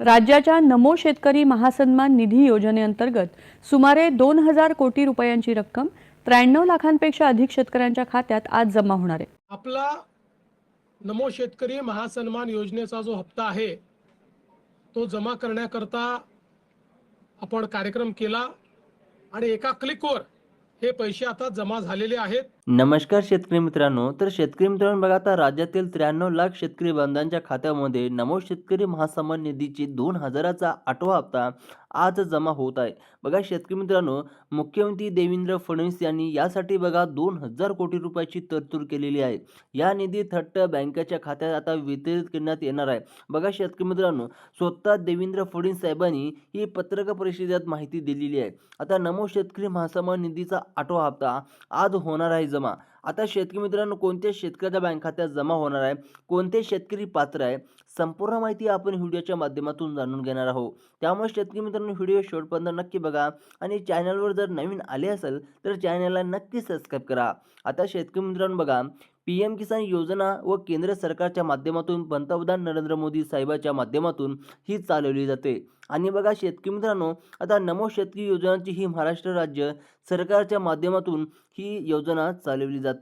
राज्याच्या नमो शेतकरी महासन्मान निधी योजनेअंतर्गत सुमारे दोन हजार कोटी रुपयांची रक्कम त्र्याण्णव लाखांपेक्षा अधिक शेतकऱ्यांच्या खात्यात आज जमा होणार आहे. आपला नमो शेतकरी महासन्मान योजनेचा जो हप्ता आहे तो जमा करण्याकरता आपण कार्यक्रम केला आणि एका क्लिकवर हे पैसे आता जमा झालेले आहेत. नमस्कार शेतकरी मित्रांनो तर शेतकरी मित्रांनो बघा आता राज्यातील त्र्याण्णव लाख शेतकरी बांधवांच्या खात्यामध्ये नमो शेतकरी महासन्मान निधीची दोन हजाराचा आठवा हप्ता आज जमा होत आहे. बघा शेतकरी मित्रांनो मुख्यमंत्री देवेंद्र फडणवीस यांनी यासाठी बघा दोन हजार कोटी रुपयाची तरतूद केलेली आहे. या निधी थट्ट बँकेच्या खात्यात आता वितरित करण्यात येणार आहे. बघा शेतकरी मित्रांनो स्वतः देवेंद्र फडणवीस साहेबांनी ही पत्रकार परिषदेत माहिती दिलेली आहे. आता नमो शेतकरी महासन्मान निधीचा आठवा हप्ता आज होणार आहे जमा आता शेतकरी मित्रांनो कोणत्या शेतकऱ्याच्या बँक खात्यात जमा होणार आहे? कोणते शेतकरी पात्र आहे? संपूर्ण माहिती आपण व्हिडिओच्या माध्यमातून जाणून घेणार आहोत. त्यामुळे शेतकरी मित्रांनो व्हिडिओ शेवटपर्यंत नक्की बघा आणि चॅनलवर जर नवीन आले असेल तर चॅनलला नक्की सबस्क्राईब करा. आता शेतकरी मित्रांनो बघा पी एम किसान योजना व केंद्र सरकारच्या माध्यमातून पंतप्रधान नरेंद्र मोदी साहेबाच्या माध्यमातून ही चालवली जाते. आणि बघा शेतकरी मित्रांनो आता नमो शेतकरी योजनाची ही महाराष्ट्र राज्य सरकारच्या माध्यमातून ही योजना चालवली जाते.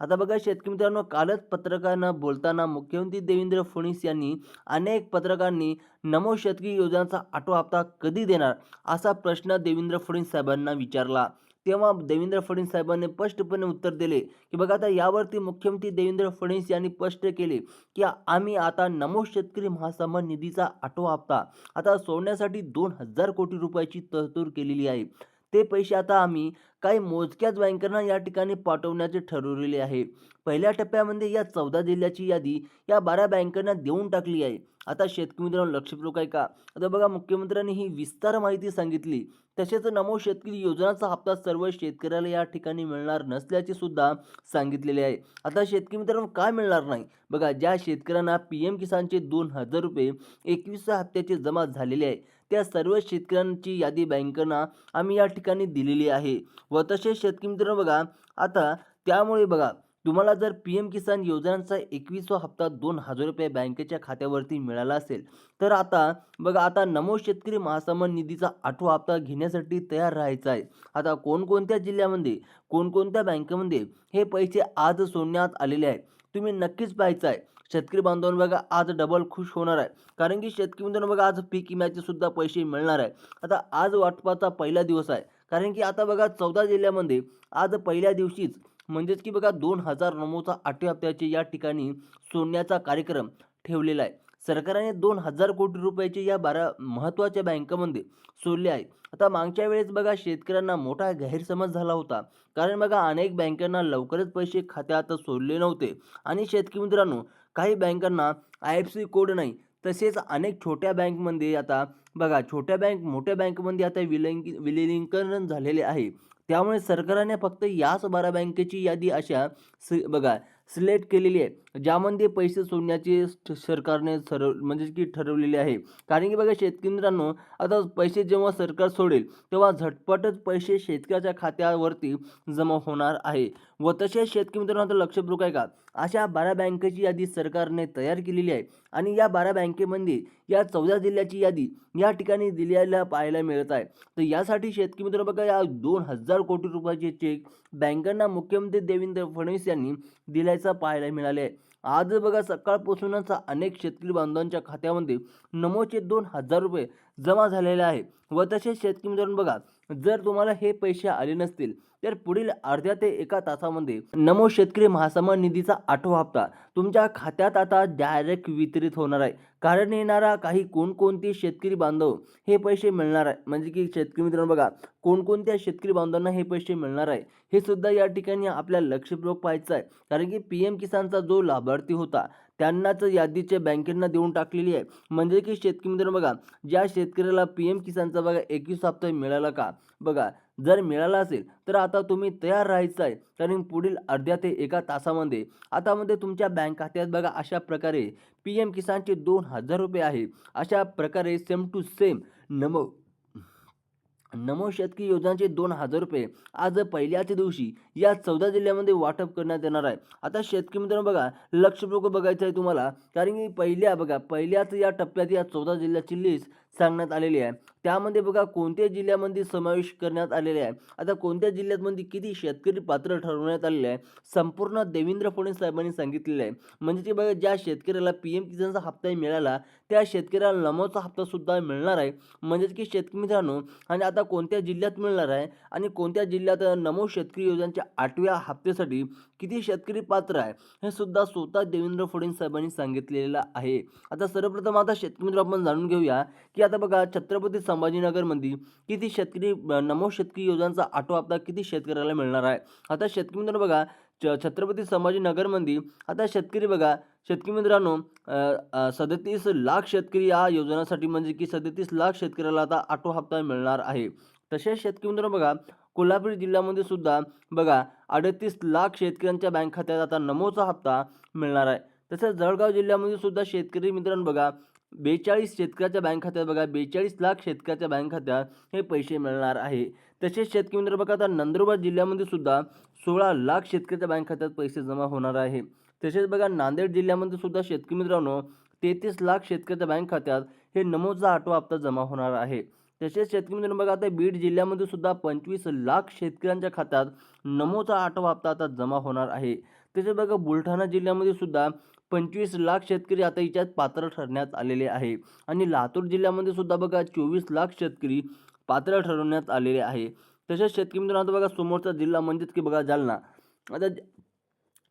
आता बघा शेतकरी मित्रांनो कालच पत्रकारांना बोलताना मुख्यमंत्री देवेंद्र फडणवीस यांनी अनेक पत्रकारांनी नमो शेतकरी योजनाचा आठवा हप्ता कधी देणार असा प्रश्न देवेंद्र फडणवीस साहेबांना विचारला. तेव्हा देवेंद्र फडणवीस साहेबांनी स्पष्टपणे उत्तर दिले की बघा आता यावरती मुख्यमंत्री देवेंद्र फडणवीस यांनी स्पष्ट केले की आम्ही आता नमो शेतकरी महासन्मान निधीचा आठवा हप्ता आता सोडण्यासाठी दोन हजार कोटी रुपयाची तरतूद केलेली आहे. ते पैसे आता आम्ही काही मोजक्याच बँकांना या ठिकाणी पाठवण्याचे ठरवलेले आहे. पहिल्या टप्प्यामध्ये या चौदा जिल्ह्याची यादी या बारा बँकांना देऊन टाकली आहे. आता शेतकरी मित्रांनो लक्षपूर्वक आहे का? आता बघा मुख्यमंत्र्यांनी ही विस्तार माहिती सांगितली. तसेच नमो शेतकरी योजनाचा हप्ता सर्व शेतकऱ्याला या ठिकाणी मिळणार नसल्याचे सुद्धा सांगितलेले आहे. आता शेतकरी मित्रांनो काय मिळणार नाही? बघा ज्या शेतकऱ्यांना पी एम किसानचे दोन हजार रुपये एकवीसच्या हप्त्याचे जमा झालेले आहे त्या सर्व शेतकऱ्यांची यादी बँकांना आम्ही या ठिकाणी दिलेली आहे व तसेच शेतकरी मित्रांनो बघा आता त्यामुळे बघा तुम्हाला जर पी एम किसान योजनांचा एकवीसवा हप्ता दोन हजार रुपये बँकेच्या खात्यावरती मिळाला असेल तर आता बघा आता नमो शेतकरी महासन्मान निधीचा आठवा हप्ता घेण्यासाठी तयार राहायचा आहे. आता कोणकोणत्या जिल्ह्यामध्ये कोणकोणत्या बँकेमध्ये हे पैसे आज सोडण्यात आलेले आहेत तुम्ही नक्कीच पाहायचं आहे. शेतकरी बांधवांना बघा आज डबल खुश होणार आहे. कारण की शेतकरी बांधवांना बघा आज पीक विम्याचे सुद्धा पैसे मिळणार आहे. आता आज वाटपाचा पहिला दिवस आहे. कारण की आता बघा चौदा जिल्ह्यामध्ये आज पहिल्या दिवशीच म्हणजेच की बघा दोन हजार नऊचा आठव्या हप्त्याचे या ठिकाणी सोडण्याचा कार्यक्रम ठेवलेला आहे. सरकारने दोन हजार कोटी रुपयाचे या बारा महत्त्वाच्या बँकामध्ये सोडले आहे. आता मागच्या वेळेस बघा शेतकऱ्यांना मोठा गैरसमज झाला होता. कारण बघा अनेक बँकांना लवकरच पैसे खात्यात सोडले नव्हते. आणि शेतकरी मित्रांनो काही बँकांना आय एफ सी कोड नाही. तसेच अनेक छोट्या बँकमध्ये आता बघा छोट्या बँक मोठ्या बँकमध्ये आता विलंगी विलिनीकरण झालेले आहे. त्यामुळे सरकारने फक्त याच बारा बँकेची यादी अशा स बघा सिलेक्ट केलेली आहे ज्यामध्ये पैसे सोडण्याचे सरकारने ठरव म्हणजे की ठरवलेले आहे. कारण की बघा शेतकरी मित्रांनो आता पैसे जेव्हा सरकार सोडेल तेव्हा झटपटच पैसे शेतकऱ्याच्या खात्यावरती जमा होणार आहे. व तसेच शेतकरी मित्रांनो आता लक्षपूर्वक आहे का? अशा बारा बँकेची यादी सरकारने तयार केलेली आहे आणि या बारा बँकेमध्ये या चौदा जिल्ह्याची यादी या ठिकाणी दिलेल्या पाहायला मिळत आहे. तर यासाठी शेतकरी मित्र बघा या दोन हजार कोटी रुपयाचे चेक बँकांना मुख्यमंत्री देवेंद्र फडणवीस यांनी दिल्याचं पाहायला मिळाले आहे आज बघा सकाळपासूनच अनेक शेतकरी बांधवांच्या खात्यामध्ये नमोचे दोन हजार रुपये जमा झालेले आहे. व तसेच शेतकरी मित्रांनो बघा जर तुम्हाला हे पैसे आले नसतील तर पुढील अर्ध्या ते एका तासामध्ये नमो शेतकरी महासन्मान निधीचा आठवा हप्ता तुमच्या खात्यात आता डायरेक्ट वितरित होणार आहे. कारण येणारा काही कोणकोणते शेतकरी बांधव हे पैसे मिळणार आहे. म्हणजे की शेतकरी मित्रांनो बघा कोणकोणत्या शेतकरी बांधवांना हे पैसे मिळणार आहे हे सुद्धा या ठिकाणी आपल्या लक्षपूर्वक पाहायचं आहे. कारण की पी एम किसानचा जो लाभार्थी होता त्यांनाच यादीचे बँकेंना देऊन टाकलेली आहे. म्हणजे की शेतकरी मित्रांनो बघा ज्या शेतकऱ्याला पी एम किसानचा बघा एकवीस हप्ता मिळाला का बघा जर मिळाला असेल तर आता तुम्ही तयार राहायचं आहे कारण पुढील अर्ध्या ते एका तासामध्ये आतामध्ये तुमच्या बँक खात्यात बघा अशा प्रकारे पी एम किसानचे दोन हजार रुपये आहे. अशा प्रकारे same to same Namo Namo शेतकी योजनाचे दोन हजार रुपये आज पहिल्याच दिवशी या चौदा जिल्ह्यामध्ये वाटप करण्यात येणार आहे. आता शेतकरी मित्रांनो बघा लक्षपूर्वक बघायचं आहे तुम्हाला. कारण की पहिल्या बघा पहिल्याच या टप्प्यात या चौदा जिल्ह्याची लिस्ट सांगण्यात आलेली आहे. त्यामध्ये बघा कोणत्या जिल्ह्यामध्ये समावेश करण्यात आलेले आहे? आता कोणत्या जिल्ह्यामध्ये किती शेतकरी पात्र ठरवण्यात आलेले आहे? संपूर्ण देवेंद्र फडणवीस साहेबांनी सांगितलेलं आहे. म्हणजे ते बघा ज्या शेतकऱ्याला पी एम किसानचा हप्ता मिळाला त्या शेतकऱ्याला नमोचा हप्ता सुद्धा मिळणार आहे. म्हणजेच की शेतकरी मित्रांनो आणि आता आता कोणत्या जिल्ह्यात मिळणार आहे आणि कोणत्या जिल्ह्यात नमो शेतकरी योजनेच्या आठव्या हप्त्यासाठी किती शेतकरी पात्र आहे हे सुद्धा स्वतः देवेंद्र फडणवीस साहेबांनी सांगितलेलं आहे. आता सर्वप्रथम आता शेतकरी मित्र आपण जाणून घेऊया की आता बघा छत्रपती संभाजीनगरमध्ये किती शेतकरी नमो शेतकरी योजनांचा आठवा हप्ता किती शेतकऱ्याला मिळणार आहे? आता शेतकरी मित्र बघा छ छत्रपती संभाजीनगरमध्ये आता शेतकरी बघा शेतकरी मित्रांनो सदतीस लाख शेतकरी या योजनेसाठी म्हणजे की सदतीस लाख शेतकऱ्याला आता आठवा हप्ता मिळणार आहे. तसेच शेतकरी मित्रांनो बघा कोल्हापूर जिल्ह्यामध्ये सुद्धा बघा अडतीस लाख शेतकऱ्यांच्या बँक खात्यात आता नमोचा हप्ता मिळणार आहे. तसेच जळगाव जिल्ह्यामध्ये सुद्धा शेतकरी मित्रांनो बघा बेचाळीस शेतकऱ्याच्या बँक खात्यात बघा बेचाळीस लाख शेतकऱ्याच्या बँक खात्यात हे पैसे मिळणार आहे. तसेच शेतकरी मित्र बघा आता नंदुरबार जिल्ह्यामध्ये सुद्धा सोळा लाख शेतकऱ्याच्या बँक खात्यात पैसे जमा होणार आहे. तसेच बघा नांदेड जिल्ह्यामध्ये सुद्धा शेतकरी मित्रांनो तेहतीस लाख शेतकऱ्याच्या बँक खात्यात हे नमोचा आठवा हप्ता जमा होणार आहे. तसेच शेतकरी मित्रांनो बघा आता बीड जिल्ह्यामध्ये सुद्धा पंचवीस लाख शेतकऱ्यांच्या खात्यात नमोचा आठवा हप्ता आता जमा होणार आहे. तसेच बघा बुलढाणा जिल्ह्यामध्ये सुद्धा पंचवीस लाख शेतकरी आता याच्यात पात्र ठरण्यात आलेले आहे. आणि लातूर जिल्ह्यामध्ये सुद्धा बघा चोवीस लाख शेतकरी पात्र ठरवण्यात आलेले आहे. तसेच शेतकरी मित्रांनो आता बघा समोरचा जिल्हा म्हणजेच की बघा जालना. आता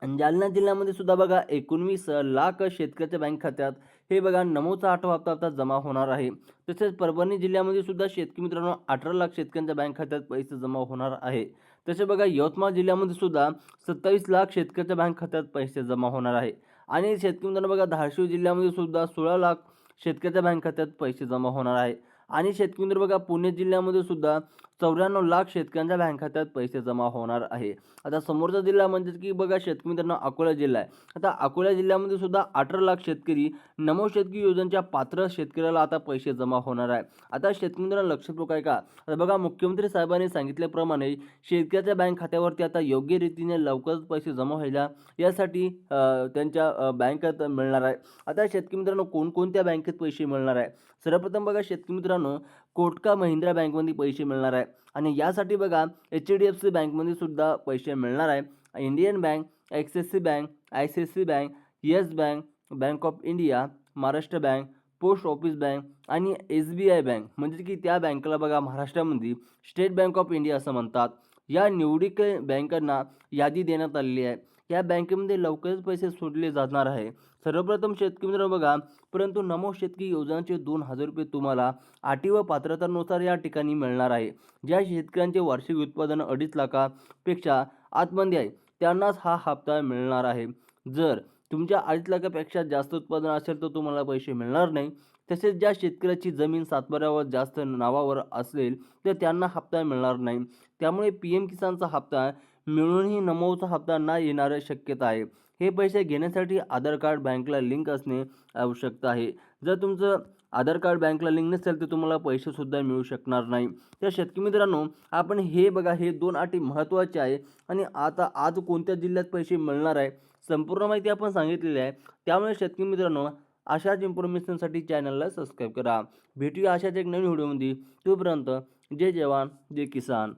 आणि जालना जिल्ह्यामध्ये सुद्धा बघा एकोणवीस लाख शेतकऱ्याच्या बँक खात्यात हे बघा नमोचा आठवा हप्ता आता जमा होणार आहे. तसेच परभणी जिल्ह्यामध्ये सुद्धा शेतकरी मित्रांनो अठरा लाख शेतकऱ्यांच्या बँक खात्यात पैसे जमा होणार आहे. तसे बघा यवतमाळ जिल्ह्यामध्ये सुद्धा सत्तावीस लाख शेतकऱ्याच्या बँक खात्यात पैसे जमा होणार आहे. आणि शेतकरी मित्रांनो बघा धाराशिव जिल्ह्यामध्ये सुद्धा सोळा लाख शेतकऱ्याच्या बँक खात्यात पैसे जमा होणार आहे. आणि शेतकरी मित्र बघा पुणे जिल्ह्यामध्ये सुद्धा चौऱ्याण्णव लाख शेतकऱ्यांच्या बँक खात्यात पैसे जमा होणार आहे. आता समोरचा जिल्हा म्हणजेच की बघा शेतकमित्रांनो अकोला जिल्हा आहे. आता अकोला जिल्ह्यामध्ये सुद्धा अठरा लाख शेतकरी नमो शेतकरी योजनेच्या पात्र शेतकऱ्याला आता पैसे जमा होणार आहे. आता शेतकरी लक्ष ठेवू आहे का? आता बघा मुख्यमंत्री साहेबांनी सांगितल्याप्रमाणे शेतकऱ्याच्या बँक खात्यावरती आता योग्य रीतीने लवकरच पैसे जमा व्हायला यासाठी त्यांच्या बँकेत मिळणार आहे. आता शेतकरी मित्रांनो कोणकोणत्या बँकेत पैसे मिळणार आहे? सर्वप्रथम बघा शेतकरी मित्रांनो कोटका महिंद्रा बँकमध्ये पैसे मिळणार आहे. आणि यासाठी बघा एच डी एफ सी बँकमध्ये सुद्धा पैसे मिळणार आहे. Indian bank Axis bank I C C bank Yes bank bank of India Maharashtra bank post office bank आणि एस बी आय बँक. म्हणजे की त्या बँकेला बघा महाराष्ट्रामध्ये स्टेट बँक ऑफ इंडिया असं म्हणतात. या निवडीक बँकांना यादी देण्यात आलेली आहे. या बँकेमध्ये लवकरच पैसे सोडले जाणार आहे. सर्वप्रथम शेतकरी मित्र बघा परंतु नमो शेतकरी योजनाचे दोन हजार रुपये तुम्हाला अटी व पात्रतानुसार या ठिकाणी मिळणार आहे. ज्या शेतकऱ्यांचे वार्षिक उत्पादन अडीच लाखापेक्षा आतमध्ये आहे त्यांनाच हा हप्ता मिळणार आहे. जर तुमच्या अडीच लाखापेक्षा जास्त उत्पादन असेल तर तुम्हाला पैसे मिळणार नाही. तसेच ज्या शेतकऱ्याची जमीन सातबाऱ्यावर जास्त नावावर असेल तर त्यांना हप्ता मिळणार नाही. त्यामुळे पी एम किसानचा हप्ता मिळूनही नमोचा हप्ता न येणारी शक्यता आहे. हे पैसे घेण्यासाठी आधार कार्ड बँकला लिंक असणे आवश्यक आहे. जर तुमचं आधार कार्ड बँकला लिंक नसेल तर तुम्हाला पैसेसुद्धा मिळू शकणार नाही. तर शेतकरी मित्रांनो आपण हे बघा हे दोन अटी महत्त्वाचे आहे आणि आता आज कोणत्या जिल्ह्यात पैसे मिळणार आहे संपूर्ण माहिती आपण सांगितलेली आहे. त्यामुळे शेतकरी मित्रांनो अशाच इन्फॉर्मेशनसाठी चॅनलला सबस्क्राईब करा. भेटूया अशाच एक नवीन व्हिडिओमध्ये तोपर्यंत जय जवान जय किसान.